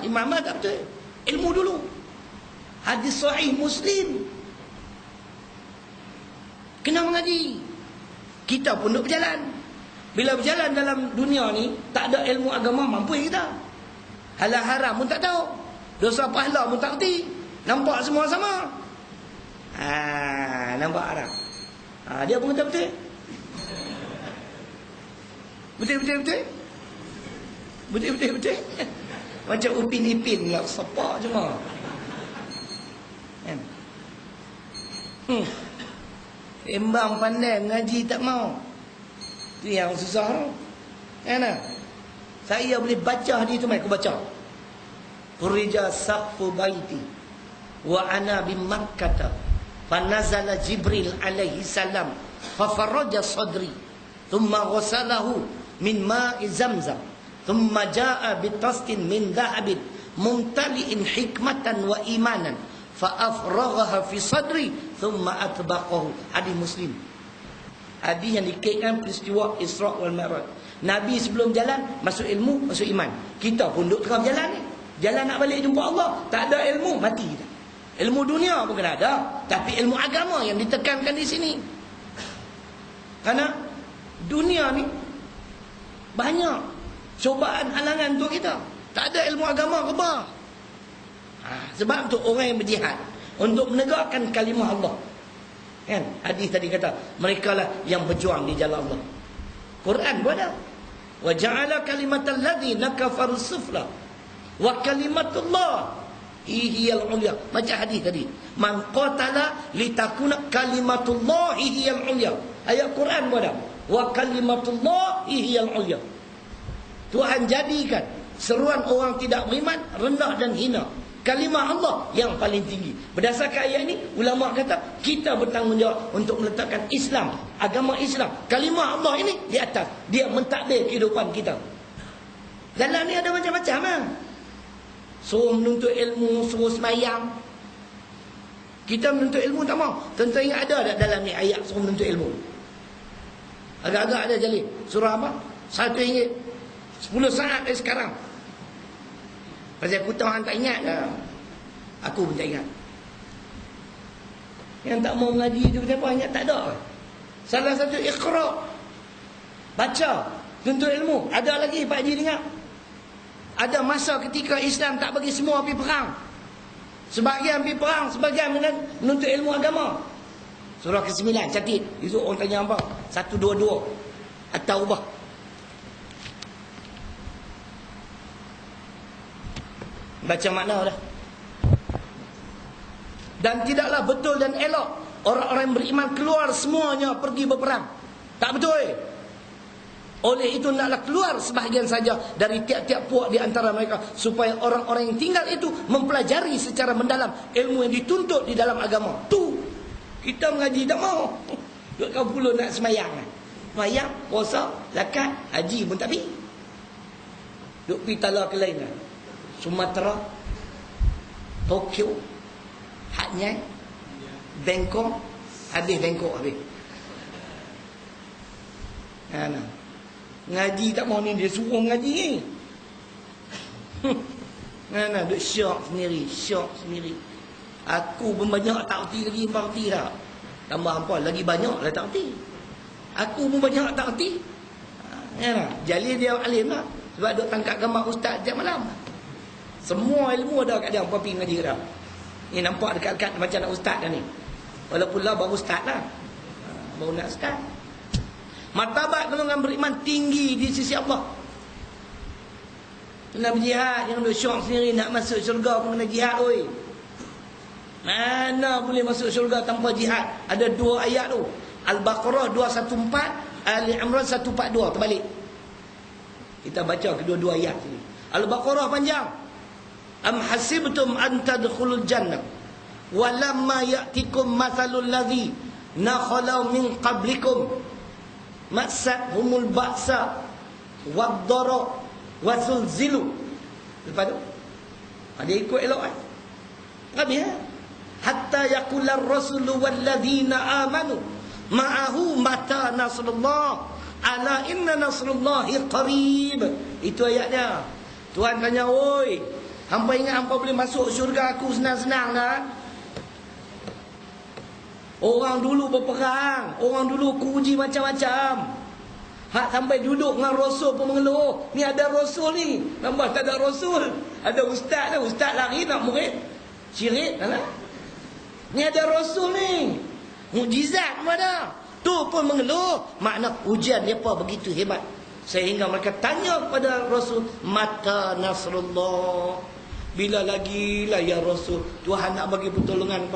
Imam Ahmad tak betul. Ilmu dulu. Hadis sahih Muslim. Kena mengaji. Kita pun duduk berjalan. Bila berjalan dalam dunia ni, tak ada ilmu agama mampu kita. Halal haram pun tak tahu. Dosa pahala pun tak kerti. Nampak semua sama. Ha, nampak haram. Ha, dia pun kata betul. Betul betul betul. Betul betul betul. Macam Upin Ipin lah. Sepak cuma. Kan? Hmm. Embang pandai ngaji tak mau. Itu yang susah tu. Kan? Saya boleh baca hadis tu mai aku baca. Furija saqfu baiti wa ana bi Makkah. Fanazala Jibril alaihi salam fa faraja sadri thumma ghasalahu min ma'i zamzam taskin min dhahabin mumtali'in hikmatan wa imanan. Fa afraghaha fi sadri thumma atbaqahu. Hadis muslim. Hadis yang dikaitkan peristiwa Isra wal Mi'raj. Nabi sebelum jalan masuk ilmu masuk iman. Kita pun duduk tengah jalan ni. Jalan nak balik jumpa Allah tak ada ilmu mati kita ilmu dunia pun kena ada tapi ilmu agama yang ditekankan di sini. Kerana dunia ni banyak cobaan halangan untuk kita. Tak ada ilmu agama apa. Ha, sebab tu orang yang berjihad untuk menegakkan kalimah Allah. Kan? Hadis tadi kata, mereka lah yang berjuang di jalan Allah. Quran pun ada. Wa ja'ala kalimatal ladzina kafaru sufla wa kalimatullah hiyal ulya. Macam hadis tadi. Man qatala litakuna kalimatullah hiyal ulya. Ayat Quran pun ada. Wa kalimatullah hiyal ulya. Tuhan jadikan seruan orang tidak beriman rendah dan hina. Kalimah Allah yang paling tinggi. Berdasarkan ayat ini, ulama kata kita bertanggungjawab untuk meletakkan Islam, agama Islam. Kalimah Allah ini di atas. Dia mentadbir kehidupan kita. Dalam ni ada macam-macam lah. Suruh menuntut ilmu, suruh semayang. Kita menuntut ilmu tak mau. Tentu ingat ada tak dalam ni ayat suruh menuntut ilmu. Agak-agak ada jali. Surah apa? Satu ingat. Sepuluh saat dari sekarang. Pasal aku tahu orang tak ingat dah. Aku pun tak ingat. Yang tak mau mengaji tu Kenapa ingat tak ada? Salah satu ikhrok Baca Tuntut ilmu. Ada lagi Pak Haji dengar? Ada masa ketika Islam tak bagi semua pergi perang. Sebahagian pergi perang Sebahagian menuntut ilmu agama. Surah ke-9 Catit. Itu orang tanya apa? Satu dua dua. Atau ubah. Baca makna dah. Dan tidaklah betul dan elok orang-orang beriman keluar semuanya pergi berperang. Tak betul. Eh? Oleh itu naklah keluar sebahagian saja dari tiap-tiap puak di antara mereka supaya orang-orang yang tinggal itu mempelajari secara mendalam ilmu yang dituntut di dalam agama. Tu kita mengaji tak mau. Duk kau pula nak semayang. Semayang, puasa, zakat, haji pun tak pergi. Duk pergi tala ke lain. Sumatera, Tokyo, Hatnyai, Bangkok, habis Bangkok habis. Ha, nah. Ngaji tak mau ni dia suruh ngaji ni. Nah, nah, duk syok sendiri, syok sendiri. Aku pun banyak tak erti lagi tak erti dah. Tambah apa lagi banyak lah tak erti. Aku pun banyak tak erti. Ha, ya, Jali dia alim lah. Sebab duk tangkap gambar ustaz tiap malam. Semua ilmu ada kat dia Apa pergi ngaji dah Ni nampak dekat-dekat macam nak ustaz dah ni. Walaupun lah baru ustaz lah. Ha, Baru nak ustaz. Martabat golongan beriman tinggi di sisi Allah. Kena berjihad Yang duk syok sendiri nak masuk syurga pun kena jihad oi. Mana boleh masuk syurga tanpa jihad? Ada dua ayat tu. Al-Baqarah 214 Ali Imran 142 Terbalik. Kita baca kedua-dua ayat ni Al-Baqarah panjang am hasibtum an tadkhulul jannah? Walamma ya'tikum mathalul ladzi nakhalu min qablikum. Massahumul ba'sa wad-dara wasulzilu. Lepas tu ada ikut elok kan habis ya hatta yaqular rasul wal ladzina amanu. Ma'ahu mata nasrullah. Ala inna nasrullahi qarib. Itu ayatnya. Tuhan tanya oi Hampa ingat hampa boleh masuk syurga aku senang-senang dah. Orang dulu berperang. Orang dulu kuji macam-macam. Hak sampai duduk dengan Rasul pun mengeluh. Ni ada Rasul ni. Nampak tak ada Rasul. Ada Ustaz dah. Ustaz lari nak murid. Syirik. Kan? Ni ada Rasul ni. Mujizat ada. Tu pun mengeluh. Makna ujian mereka begitu hebat. Sehingga mereka tanya kepada Rasul. Mata Nasrullah. Bila lagi lah ya Rasul. Tuhan nak bagi pertolongan